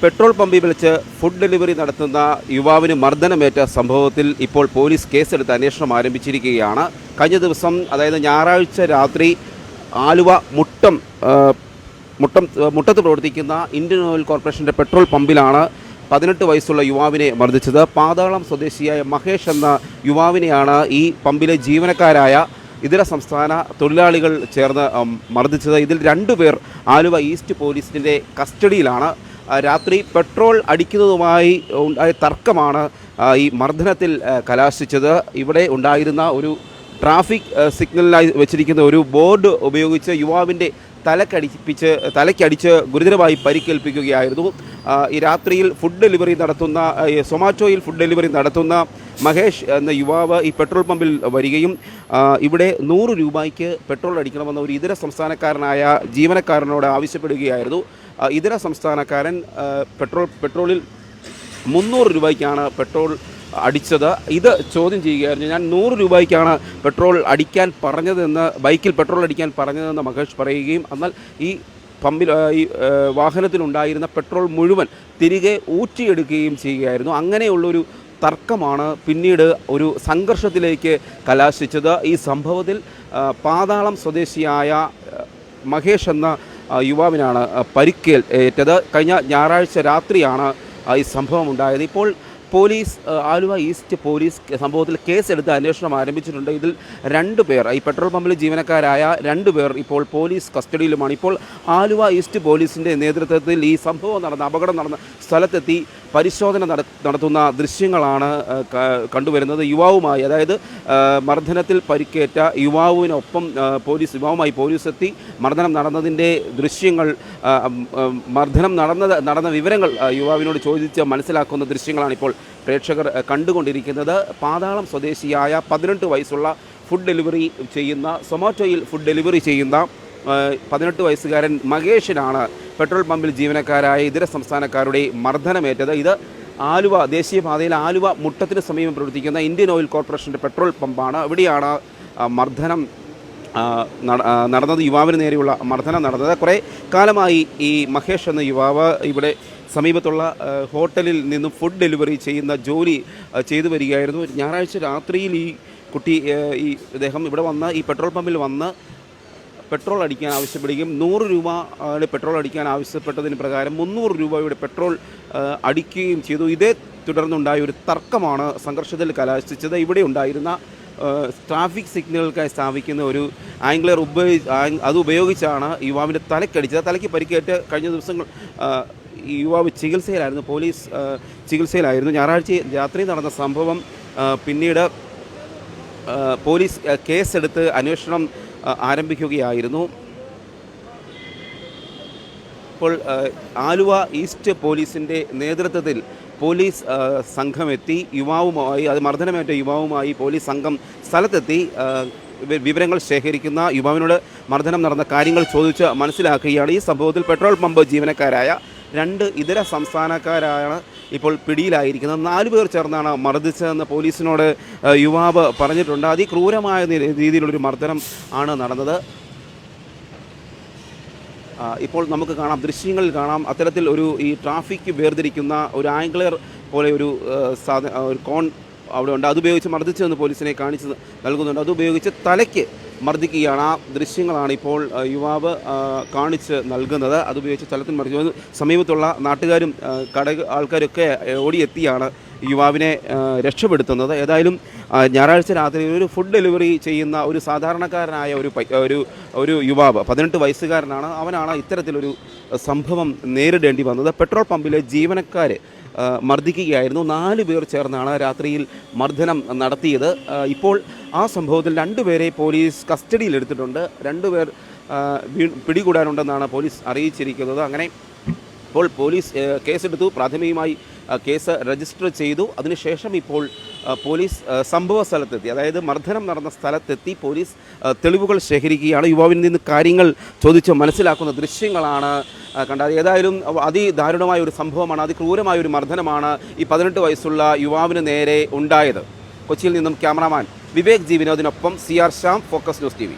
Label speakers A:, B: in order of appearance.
A: Petrol പമ്പിൽ വിളിച്ച് food delivery നടത്തുന്ന യുവാവിന് മർദ്ദനമേറ്റ സംഭവത്തിൽ ഇപ്പോൾ പോലീസ് കേസെടുത്ത് അന്വേഷണം ആരംഭിച്ചിരിക്കുകയാണ്. കഴിഞ്ഞ ദിവസം അതായത് ഞായറാഴ്ച രാത്രി ആലുവ മുട്ടം മുട്ടം മുട്ടത്ത് പ്രവർത്തിക്കുന്ന ഇന്ത്യൻ ഓയിൽ കോർപ്പറേഷന്റെ പെട്രോൾ പമ്പിലാണ് പതിനെട്ട് വയസ്സുള്ള യുവാവിനെ മർദ്ദിച്ചത്. പാതാളം സ്വദേശിയായ മഹേഷ് എന്ന യുവാവിനെയാണ് ഈ പമ്പിലെ ജീവനക്കാരായ ഇതര സംസ്ഥാന തൊഴിലാളികൾ ചേർന്ന് മർദ്ദിച്ചത്. ഇതിൽ രണ്ടുപേർ ആലുവ ഈസ്റ്റ് പോലീസിന്റെ കസ്റ്റഡിയിലാണ്. രാത്രി പെട്രോൾ അടിക്കുന്നതുമായി ഉണ്ടായ തർക്കമാണ് ഈ മർദ്ദനത്തിൽ കലാശിച്ചത്. ഇവിടെ ഉണ്ടായിരുന്ന ഒരു ട്രാഫിക് സിഗ്നലിനായി വെച്ചിരിക്കുന്ന ഒരു ബോർഡ് ഉപയോഗിച്ച് യുവാവിന്റെ തലക്കടിപ്പിച്ച് തലയ്ക്കടിച്ച് ഗുരുതരമായി പരിക്കേൽപ്പിക്കുകയായിരുന്നു. ഈ രാത്രിയിൽ ഫുഡ് ഡെലിവറി നടത്തുന്ന സൊമാറ്റോയിൽ ഫുഡ് ഡെലിവറി നടത്തുന്ന മഹേഷ് എന്ന യുവാവ് ഈ പെട്രോൾ പമ്പിൽ വരികയും ഇവിടെ നൂറ് രൂപയ്ക്ക് പെട്രോൾ അടിക്കണമെന്ന ഒരു ഇതര സംസ്ഥാനക്കാരനായ ജീവനക്കാരനോട് ആവശ്യപ്പെടുകയായിരുന്നു. ഇതര സംസ്ഥാനക്കാരൻ പെട്രോൾ പെട്രോളിൽ മുന്നൂറ് രൂപയ്ക്കാണ് പെട്രോൾ അടിച്ചത്. ഇത് ചോദ്യം ചെയ്യുകയായിരുന്നു ഞാൻ നൂറ് രൂപയ്ക്കാണ് പെട്രോൾ അടിക്കാൻ പറഞ്ഞതെന്ന് ബൈക്കിൽ പെട്രോൾ അടിക്കാൻ പറഞ്ഞതെന്ന് മഹേഷ് പറയുകയും എന്നാൽ ഈ പമ്പിൽ ഈ വാഹനത്തിലുണ്ടായിരുന്ന പെട്രോൾ മുഴുവൻ തിരികെ ഊറ്റിയെടുക്കുകയും ചെയ്യുകയായിരുന്നു. അങ്ങനെയുള്ളൊരു തർക്കമാണ് പിന്നീട് ഒരു സംഘർഷത്തിലേക്ക് കലാശിച്ചത്. ഈ സംഭവത്തിൽ പാതാളം സ്വദേശിയായ മഹേഷ് എന്ന യുവാവിനാണ് പരിക്കേൽ ഏറ്റത് കഴിഞ്ഞ ഞായറാഴ്ച രാത്രിയാണ് ഈ സംഭവം ഉണ്ടായത്. ഇപ്പോൾ പോലീസ് ആലുവ ഈസ്റ്റ് പോലീസ് സംഭവത്തിൽ സംഭവത്തിൽ കേസെടുത്ത് അന്വേഷണം ആരംഭിച്ചിട്ടുണ്ട്. ഇതിൽ രണ്ട് പേർ ഈ പെട്രോൾ പമ്പിൽ ജീവനക്കാരായ രണ്ട് പേർ ഇപ്പോൾ പോലീസ് കസ്റ്റഡിയിലുമാണ്. ഇപ്പോൾ ആലുവ ഈസ്റ്റ് പോലീസിന്റെ നേതൃത്വത്തിൽ ഈ സംഭവം നടന്ന അപകടം നടന്ന സ്ഥലത്തെത്തി പരിശോധന നടത്തുന്ന ദൃശ്യങ്ങളാണ് കണ്ടുവരുന്നത്. യുവാവുമായി അതായത് മർദ്ദനത്തിൽ പരിക്കേറ്റ യുവാവിനൊപ്പം പോലീസ് യുവാവുമായി പോലീസ് എത്തി മർദ്ദനം നടന്നതിന്റെ ദൃശ്യങ്ങൾ മർദ്ദനം നടന്നത് നടന്ന വിവരങ്ങൾ യുവാവിനോട് ചോദിച്ച് മനസ്സിലാക്കുന്ന ദൃശ്യങ്ങളാണ് ഇപ്പോൾ പ്രേക്ഷകർ കണ്ടുകൊണ്ടിരിക്കുന്നത്. പാതാളം സ്വദേശിയായ പതിനെട്ട് വയസ്സുള്ള ഫുഡ് ഡെലിവറി ചെയ്യുന്ന സൊമാറ്റോയിൽ ഫുഡ് ഡെലിവറി ചെയ്യുന്ന പതിനെട്ട് വയസ്സുകാരൻ മകേഷിനാണ് പെട്രോൾ പമ്പിൽ ജീവനക്കാരായ ഇതര സംസ്ഥാനക്കാരുടെ മർദ്ദനമേറ്റത്. ഇത് ആലുവ ദേശീയപാതയിൽ ആലുവ മുട്ടത്തിന് സമീപം പ്രവർത്തിക്കുന്ന ഇന്ത്യൻ ഓയിൽ കോർപ്പറേഷന്റെ പെട്രോൾ പമ്പാണ്. ഇവിടെയാണ് മർദ്ദനം നടന്നത്. യുവാവിന് നേരെയുള്ള മർദ്ദനം നടന്നത്. കുറേ കാലമായി ഈ മഹേഷ് എന്ന യുവാവ് ഇവിടെ സമീപത്തുള്ള ഹോട്ടലിൽ നിന്നും ഫുഡ് ഡെലിവറി ചെയ്യുന്ന ജോലി ചെയ്തു വരികയായിരുന്നു. ഞായറാഴ്ച രാത്രിയിൽ ഈ കുട്ടി ഈ ഇദ്ദേഹം ഇവിടെ വന്ന് ഈ പെട്രോൾ പമ്പിൽ വന്ന് പെട്രോൾ അടിക്കാൻ ആവശ്യപ്പെടുകയും നൂറ് രൂപ പെട്രോൾ അടിക്കാൻ ആവശ്യപ്പെട്ടതിന് പ്രകാരം മുന്നൂറ് രൂപയുടെ പെട്രോൾ അടിക്കുകയും ചെയ്തു. ഇതേ തുടർന്നുണ്ടായ ഒരു തർക്കമാണ് സംഘർഷത്തിൽ കലാശിച്ചത്. ഇവിടെ ഉണ്ടായിരുന്ന ട്രാഫിക് സിഗ്നലുകൾക്കായി സ്ഥാപിക്കുന്ന ഒരു ആംഗ്ലർ ഉപയോഗി ആങ്- അത് ഉപയോഗിച്ചാണ് യുവാവിന്റെ തലക്കടിച്ചത്. തലയ്ക്ക് പരിക്കേറ്റ് കഴിഞ്ഞ ദിവസങ്ങൾ ഈ യുവാവ് ചികിത്സയിലായിരുന്നു പോലീസ് ചികിത്സയിലായിരുന്നു. ഞായറാഴ്ച രാത്രി നടന്ന സംഭവം പിന്നീട് പോലീസ് കേസെടുത്ത് അന്വേഷണം ആരംഭിക്കുകയായിരുന്നു. ഇപ്പോൾ ആലുവ ഈസ്റ്റ് പോലീസിന്റെ നേതൃത്വത്തിൽ പോലീസ് സംഘമെത്തി യുവാവുമായി അത് മർദ്ദനമേറ്റ യുവാവുമായി പോലീസ് സംഘം സ്ഥലത്തെത്തി വിവരങ്ങൾ ശേഖരിക്കുന്ന യുവാവിനോട് മർദ്ദനം നടന്ന കാര്യങ്ങൾ ചോദിച്ച് മനസ്സിലാക്കുകയാണ്. ഈ സംഭവത്തിൽ പെട്രോൾ പമ്പ് ജീവനക്കാരായ രണ്ട് ഇതര സംസ്ഥാനക്കാരാണ് ഇപ്പോൾ പിടിയിലായിരിക്കുന്നത്. നാലു പേർ ചേർന്നാണ് മർദ്ദിച്ചതെന്ന് പോലീസിനോട് യുവാവ് പറഞ്ഞിട്ടുണ്ട്. അതിക്രൂരമായ രീതിയിലുള്ളൊരു മർദ്ദനം ആണ് നടന്നത്. ഇപ്പോൾ നമുക്ക് കാണാം ദൃശ്യങ്ങളിൽ കാണാം. അത്തരത്തിൽ ഒരു ഈ ട്രാഫിക് വേർതിരിക്കുന്ന ഒരു ആംഗ്ലർ പോലെ ഒരു സാധന സാധ ഒരു കോൺ അവിടെ ഉണ്ട്. അതുപയോഗിച്ച് മർദ്ദിച്ചതെന്ന് പോലീസിനെ കാണിച്ച് നൽകുന്നുണ്ട്. അതുപയോഗിച്ച് തലയ്ക്ക് മർദ്ദിക്കുകയാണ്. ആ ദൃശ്യങ്ങളാണ് ഇപ്പോൾ യുവാവ് കാണിച്ച് നൽകുന്നത്. അതുപയോഗിച്ച് തലത്തിൽ മർദ്ദിച്ചു. സമീപത്തുള്ള നാട്ടുകാരും കട ആൾക്കാരൊക്കെ ഓടിയെത്തിയാണ് യുവാവിനെ രക്ഷപ്പെടുത്തുന്നത്. ഏതായാലും ഞായറാഴ്ച രാത്രി ഒരു ഫുഡ് ഡെലിവറി ചെയ്യുന്ന ഒരു സാധാരണക്കാരനായ ഒരു ഒരു ഒരു യുവാവ് പതിനെട്ട് വയസ്സുകാരനാണ്. അവനാണ് ഇത്തരത്തിലൊരു സംഭവം നേരിടേണ്ടി വന്നത്. പെട്രോൾ പമ്പിലെ ജീവനക്കാരെ ആ, മർദ്ദിക്കുകയായിരുന്നു. നാല് പേർ ചേർന്നാണ് രാത്രിയിൽ മർദ്ദനം നടത്തിയത്. ഇപ്പോൾ ആ സംഭവത്തിൽ രണ്ടുപേരെ പോലീസ് കസ്റ്റഡിയിലെടുത്തിട്ടുണ്ട് രണ്ടുപേർ പിടികൂടാനുണ്ടെന്നാണ് പോലീസ് അറിയിച്ചിരിക്കുന്നത്. അങ്ങനെ ഇപ്പോൾ പോലീസ് കേസെടുത്തു. പ്രാഥമികമായി കേസ് രജിസ്റ്റർ ചെയ്തു. അതിനുശേഷം ഇപ്പോൾ പോലീസ് സംഭവ സ്ഥലത്തെത്തി. അതായത് മർദ്ദനം നടന്ന സ്ഥലത്തെത്തി പോലീസ് തെളിവുകൾ ശേഖരിക്കുകയാണ്. യുവാവിൽ നിന്ന് കാര്യങ്ങൾ ചോദിച്ച് മനസ്സിലാക്കുന്ന ദൃശ്യങ്ങളാണ് കണ്ടത്. ഏതായാലും അതിദാരുണമായ ഒരു സംഭവമാണ് അതിക്രൂരമായ ഒരു മർദ്ദനമാണ് ഈ പതിനെട്ട് വയസ്സുള്ള യുവാവിന് നേരെ ഉണ്ടായത്. കൊച്ചിയിൽ നിന്നും cameraman Vivek G വിനോദിനൊപ്പം C R Shyam Focus News T